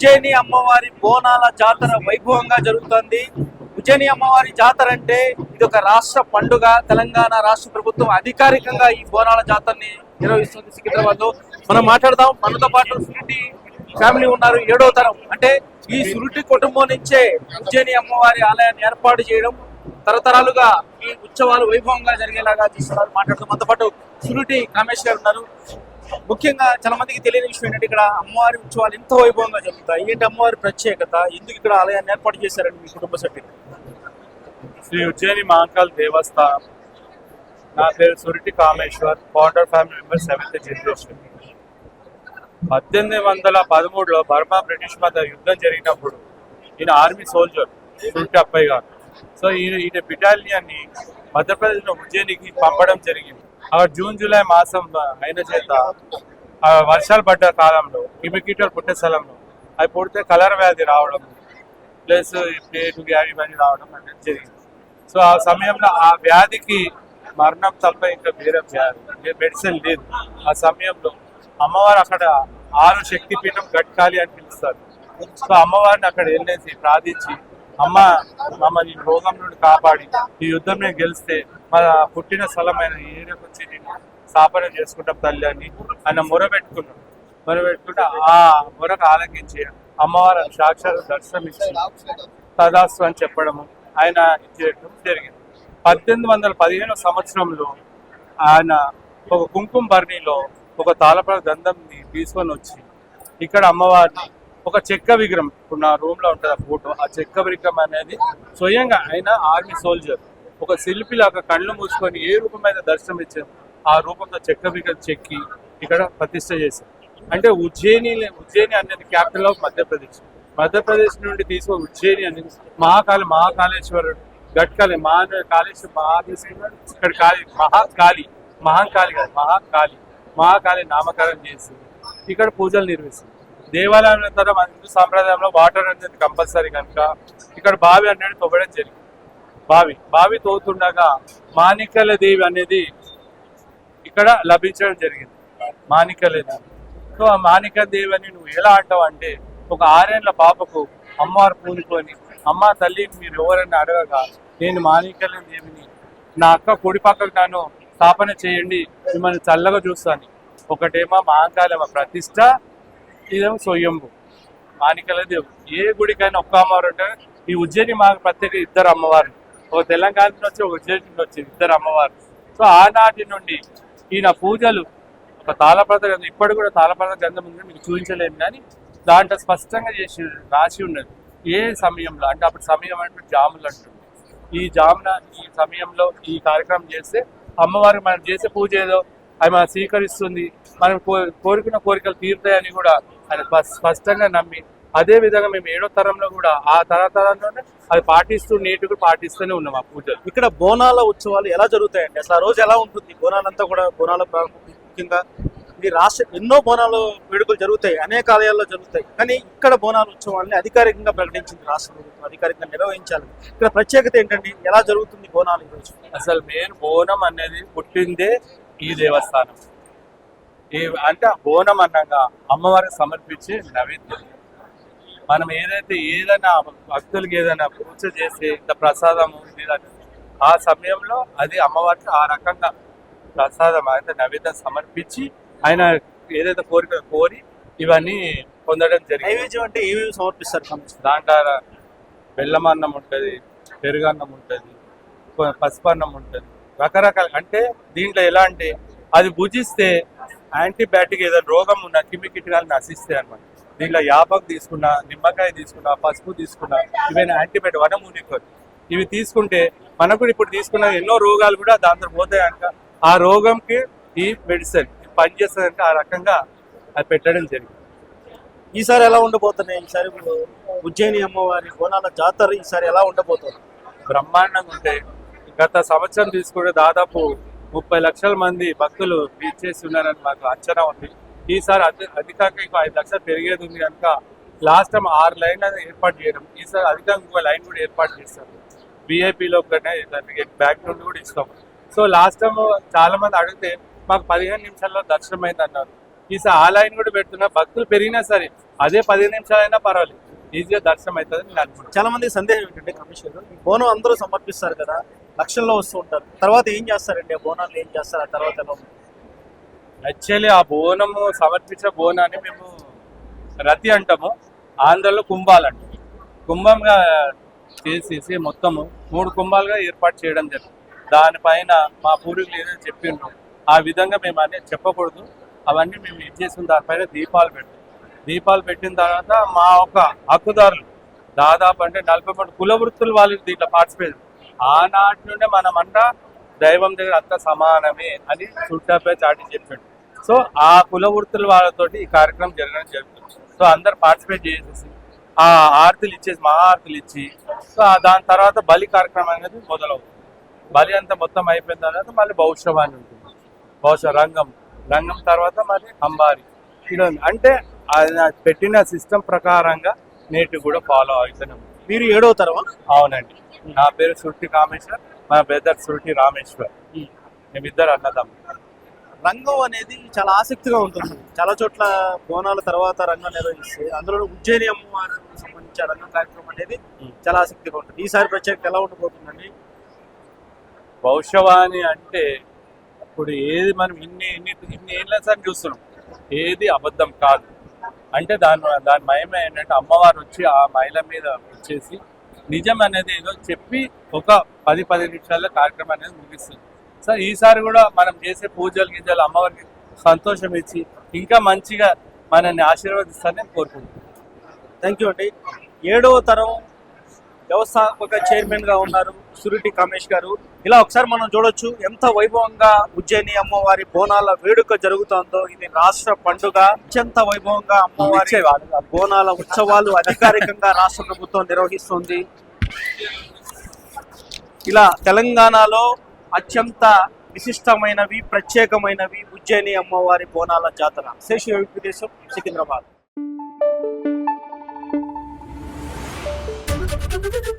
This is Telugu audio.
ఉజ్జయిని అమ్మవారి బోనాల జాతర వైభవంగా జరుగుతోంది. ఉజ్జయిని అమ్మవారి జాతర అంటే ఇది ఒక రాష్ట్ర పండుగ. తెలంగాణ రాష్ట్ర ప్రభుత్వం అధికారికంగా ఈ బోనాల జాతరని నిర్వహిస్తుంది సికింద్రాబాద్లో మనం మాట్లాడదాం. మనతో పాటు సురుటి ఫ్యామిలీ ఉన్నారు. ఏడో తరం. అంటే ఈ సురుటి కుటుంబం నుంచే ఉజ్జయిని అమ్మవారి ఆలయాన్ని ఏర్పాటు చేయడం తరతరాలుగా ఈ ఉత్సవాలు వైభవంగా జరిగేలాగా తీసుకున్నారు మాట్లాడుతూ మనతో పాటు సురుటి కామేశ్వర్ గారు ఉన్నారు. ముఖ్యంగా చాలా మందికి తెలియని విషయం ఏంటంటే ఇక్కడ అమ్మవారి ఉత్సవాలు ఎంత వైభవంగా జరుగుతాయి? ఏంటి అమ్మవారి ప్రత్యేకత? ఎందుకు ఇక్కడ ఆలయాన్ని ఏర్పాటు చేశారండి మీ కుటుంబ సభ్యులు? శ్రీ ఉజ్జయిని మహాకాల్ దేవస్థానం. నా పేరు Suriti Kameshwar founder family member seventh generation. పద్దెనిమిది వందల పదమూడులో బర్మా బ్రిటిష్ మధ్య యుద్ధం జరిగినప్పుడు ఈయన ఆర్మీ సోల్జర్ సురిటి అబ్బాయి గారు. సో ఈయన ఈయన బిటాలియన్ని మధ్యప్రదేశ్లో ఉజ్జయినికి పంపడం జరిగింది. జూన్ జూలై మాసం అయిన చేత వర్షాలు పడ్డ కాలంలో కిమికీటలు పుట్టే స్థలంలో అవి పుడితే కలర్ వ్యాధి రావడం ప్లస్ ప్లేట్ వ్యాధి ఇవన్నీ రావడం అనేది జరిగింది. సో ఆ సమయంలో ఆ వ్యాధికి మరణం తప్ప ఇంకా వేరే వ్యాధి మెడిసిన్ లేదు. ఆ సమయంలో అమ్మవారు అక్కడ ఆరు శక్తిపీఠం గట్కాలి అని పిలుస్తారు. సో అమ్మవారిని అక్కడ వెళ్ళేసి ప్రార్థించి అమ్మ మమ్మల్ని రోగం నుండి కాపాడి ఈ యుద్ధం నేను గెలిస్తే మన పుట్టిన స్థలమైన ఈ ఏరియాకి వచ్చి నేను స్థాపన చేసుకుంటాం తల్లి అని ఆయన మొర పెట్టుకున్నాం మొర పెట్టుకుంటే ఆ మొరకు ఆలకించి అమ్మవారు సాక్షాత్ దర్శనం ఇచ్చి తదాస్తు అని చెప్పడము ఆయన ఇచ్చేయడం జరిగింది. పద్దెనిమిది వందల పదిహేను సంవత్సరంలో ఆయన ఒక కుంకుమ భరణిలో ఒక తాళపడ గంధంని తీసుకొని వచ్చి ఇక్కడ అమ్మవారిని ఒక చెక్క విగ్రహం. ఇప్పుడు నా రూమ్లో ఉంటుంది ఆ ఫోటో ఆ చెక్క విగ్రహం అనేది స్వయంగా ఆయన ఆర్మీ సోల్జర్ ఒక శిల్పిలాగా కళ్ళు మూసుకొని ఏ రూపం మీద దర్శనం ఇచ్చారు? ఆ రూపంతో చెక్క విగ్రహం చెక్కి ఇక్కడ ప్రతిష్ట చేశారు. అంటే ఉజ్జయిని ఉజ్జయిని అనేది క్యాపిటల్ ఆఫ్ మధ్యప్రదేశ్. మధ్యప్రదేశ్ నుండి తీసుకొని ఉజ్జయిని అనేది మహాకాళి మహాకాళేశ్వరుడు. గట్కాలి మహా కాళేశ్వర మహాదేశ్వరుడు ఇక్కడ కాళి మహాకాళి మహాకాళి కాదు మహాకాళి. మహాకాళి నామకరణం చేసి ఇక్కడ పూజలు నిర్వహిస్తుంది దేవాలయం తర్వాత మన హిందూ సాంప్రదాయంలో వాటర్ అనేది కంపల్సరీ కనుక ఇక్కడ బావి అనేది తవ్వడం జరిగింది. బావి బావి తోతుండగా మాణికల దేవి అనేది ఇక్కడ లభించడం జరిగింది. మాణికల దేవి. సో ఆ మాణిక దేవి అని నువ్వు ఎలా అంటావు అంటే ఒక ఆరేళ్ళ పాపకు అమ్మవారు పూనుకొని అమ్మ తల్లి మీరు ఎవరని అడగగా నేను మాణికల దేవిని నా అక్క కుడి పక్కకు నన్ను స్థాపన చేయండి మిమ్మల్ని చల్లగా చూస్తాను. ఒకటేమో మహాకాళమ్మ ప్రతిష్ట ఇదేమో స్వయంభు. మాణికల దేవుడు. ఏ గుడికైనా ఒక్క అమ్మవారు ఉంటే ఈ ఉజ్జయిని మాకు ప్రత్యేక ఇద్దరు అమ్మవారు. ఒక తెలంగాణ నుంచి వచ్చి ఒక ఉజ్జయిని నుంచి వచ్చింది ఇద్దరు అమ్మవారు. సో ఆనాటి నుండి ఈయన పూజలు ఒక తాళప్రత గ్రంథం ఇప్పటి కూడా తాళప్రద గ్రంథం ఉంది మీకు చూపించలేము కానీ దాంట్లో స్పష్టంగా చేసి రాసి ఉన్నది. ఏ సమయంలో? అంటే అప్పుడు సమయం అంటే జాములు అంటుంది. ఈ జామున ఈ సమయంలో ఈ కార్యక్రమం చేస్తే అమ్మవారికి మనం చేసే పూజ ఏదో అది మనం స్వీకరిస్తుంది. మనం కో- కోరుకున్న కోరికలు తీరుతాయని కూడా స్ప- స్పష్టంగా నమ్మి అదే విధంగా మేము ఏడో తరంలో కూడా ఆ తరతరంలోనే అది పాటిస్తూ నేటికి పాటిస్తూనే ఉన్నాం ఆ పూజలు ఇక్కడ బోనాల ఉత్సవాలు ఎలా జరుగుతాయండి? అసలు ఆ రోజు ఎలా ఉంటుంది? బోనాలంతా కూడా బోనాల ముఖ్యంగా ఇది రాష్ట్ర ఎన్నో బోనాలు వేడుకలు జరుగుతాయి అనేక ఆలయాల్లో జరుగుతాయి. కానీ ఇక్కడ బోనాల ఉత్సవాన్ని అధికారికంగా ప్రకటించింది రాష్ట్ర ప్రభుత్వం అధికారికంగా నిర్వహించాలి ఇక్కడ ప్రత్యేకత ఏంటండి? ఎలా జరుగుతుంది బోనాలు ఈ రోజు? అసలు మెయిన్ బోనం అనేది పుట్టిందే ఈ దేవస్థానం. ఈ అంటే ఆ బోనం అన్నగా అమ్మవారికి సమర్పించే నైవేద్యం. మనం ఏదైతే ఏదైనా భక్తులకి ఏదైనా పూజ చేసి ఇంత ప్రసాదము ఇది అది, ఆ సమయంలో అది అమ్మవారికి ఆ రకంగా ప్రసాదం అయితే నైవేద్యం సమర్పించి ఆయన ఏదైతే కోరిక కోరి ఇవన్నీ పొందడం జరిగింది. నైవేద్యం అంటే ఏమేమి సమర్పిస్తారు దాంట్లో బెల్లం అన్నం ఉంటుంది పెరుగన్నం ఉంటుంది పసుపన్నం ఉంటుంది. రకరకాల అంటే దీంట్లో ఎలా అంటే అది భుజిస్తే యాంటీబయాటిక్ ఏదైనా రోగం ఉన్న కిమి కిటకాలు నశిస్తాయి అనమాట దీంట్లో యాపకు తీసుకున్నా నిమ్మకాయ తీసుకున్నా పసుపు తీసుకున్నా ఇవన్నీ యాంటీబయాటిక్ వనమూలికలు ఇవి తీసుకుంటే మనకు కూడా ఇప్పుడు తీసుకున్న ఎన్నో రోగాలు కూడా దాంతో పోతాయి కనుక ఆ రోగంకి ఈ మెడిసిన్ పనిచేస్తుంది ఆ రకంగా అది పెట్టడం జరిగింది. ఈసారి ఎలా ఉండబోతున్నాయి? ఈసారి ఇప్పుడు ఉజ్జయిని అమ్మవారి బోనాల జాతర ఈసారి ఎలా ఉండబోతుంది? బ్రహ్మాండంగా ఉంటాయి గత సంవత్సరం తీసుకుంటే దాదాపు ముప్పై లక్షల మంది భక్తులు చేసి ఉన్నారని మాకు అంచనా ఉంది. ఈసారి అది అది ఇంకో ఐదు లక్షలు పెరిగేది ఉంది కనుక లాస్ట్ టైం ఆరు లైన్ ఏర్పాటు చేయడం ఈసారి అధికంగా ఇంకో లైన్ కూడా ఏర్పాటు చేస్తారు బీఐపీలో దానికి బ్యాక్ నుండి కూడా ఇస్తాం సో లాస్ట్ టైం చాలా మంది అడిగితే మాకు పదిహేను నిమిషాల్లో దర్శనం అయింది అన్నారు. ఈసారి ఆ లైన్ కూడా పెడుతున్నా భక్తులు పెరిగినా సరే అదే పదిహేను నిమిషాలైనా పర్వాలేదు. ఈజీగా దర్శనం అవుతుంది నేను అనుకుంటున్నాను. చాలా మంది సందేహం ఏంటంటే కమిషన్ ఈ బోనం అందరూ సమర్పిస్తారు కదా లక్షల్లో వస్తూ ఉంటారు. తర్వాత ఏం చేస్తారండి? ఆ బోనాలు ఏం చేస్తారు? ఆ తర్వాత ఎలా ఉంటుంది? యాక్చువల్లీ ఆ బోనము సమర్పించిన బోనాన్ని మేము రతి అంటాము. ఆంధ్రలో కుంభాలంట కుంభంగా చేసేసి మొత్తము మూడు కుంభాలుగా ఏర్పాటు చేయడం జరిగింది. దానిపైన మా పూర్వీకులు ఏదైతే చెప్పిండ్రో ఆ విధంగా మేము అన్నీ చెప్పకూడదు. అవన్నీ మేము ఇది చేసిన దానిపైన దీపాలు పెట్టాం దీపాలు పెట్టిన తర్వాత మా ఒక హక్కుదారులు దాదాపు అంటే నలభై మూడు కుల వృత్తులు వాళ్ళు దీంట్లో పార్టిసిపేట్ ఆనాటి నుండే మనమంతా దైవం దగ్గర అంత సమానమే అని చుట్టాపై చాటి చెప్పాడు. సో ఆ కుల వృత్తుల వాళ్ళతోటి ఈ కార్యక్రమం జరగడం జరుగుతుంది. సో అందరు పార్టిసిపేట్ చేసేసి ఆ ఆర్తులు ఇచ్చేసి మహా ఇచ్చి సో దాని తర్వాత బలి కార్యక్రమం అనేది మొదలవుతుంది. బలి అంతా మొత్తం అయిపోయిన తర్వాత మళ్ళీ భవిష్యవాణి ఉంటుంది. భవిష్య రంగం రంగం తర్వాత మళ్ళీ అంబారి. ఇలా అంటే పెట్టిన సిస్టమ్ ప్రకారంగా నేటి కూడా ఫాలో అవుతున్నాం. మీరు ఏడవ తరవా అవునండి. నా పేరు సుర్టి కామేశ్వర్ మా బ్రదర్ సుర్టి రామేశ్వర్. మేమిద్దరు అన్నదమ్ములు. రంగం అనేది చాలా ఆసక్తిగా ఉంటుంది. చాలా చోట్ల బోనాల తర్వాత రంగం నిర్వహిస్తే అందులో ఉజ్జయిని అమ్మవారికి సంబంధించి ఆ రంగం కార్యక్రమం అనేది. చాలా ఆసక్తిగా ఉంటుంది. ఈసారి ప్రత్యేకత ఎలా ఉండబోతుందండి? భవిష్యవాణి అంటే ఇప్పుడు ఏది మనం ఇన్ని ఇన్ని ఇన్ని ఏళ్ళ సార్ చూస్తున్నాం. ఏది అబద్ధం కాదు. అంటే దాని దాని మహిమ ఏంటంటే అమ్మవారు వచ్చి ఆ మహిళ మీద వచ్చేసి నిజం అనేది ఏదో చెప్పి ఒక పది పది నిమిషాల్లో కార్యక్రమం అనేది ముగిస్తుంది. సో ఈసారి కూడా మనం చేసే పూజలు గింజలు అమ్మవారికి సంతోషం ఇచ్చి ఇంకా మంచిగా మనల్ని ఆశీర్వదిస్తారని కోరుకుంటున్నాను థ్యాంక్ యూ అండి. ఏడవ తరం వ్యవస్థాపక చైర్మన్గా ఉన్నారు సురిటి కామేష్ గారు. ఇలా ఒకసారి మనం చూడొచ్చు ఎంత వైభవంగా ఉజ్జయిని అమ్మవారి బోనాల వేడుక జరుగుతోందో. ఇది రాష్ట్ర పండుగ. అత్యంత వైభవంగా అమ్మవారి బోనాల ఉత్సవాలు అధికారికంగా రాష్ట్ర ప్రభుత్వం నిర్వహిస్తుంది. ఇలా తెలంగాణలో అత్యంత విశిష్టమైనవి ప్రత్యేకమైనవి ఉజ్జయిని అమ్మవారి బోనాల జాతర. శేషు దేశం సికింద్రాబాద్. Thank you.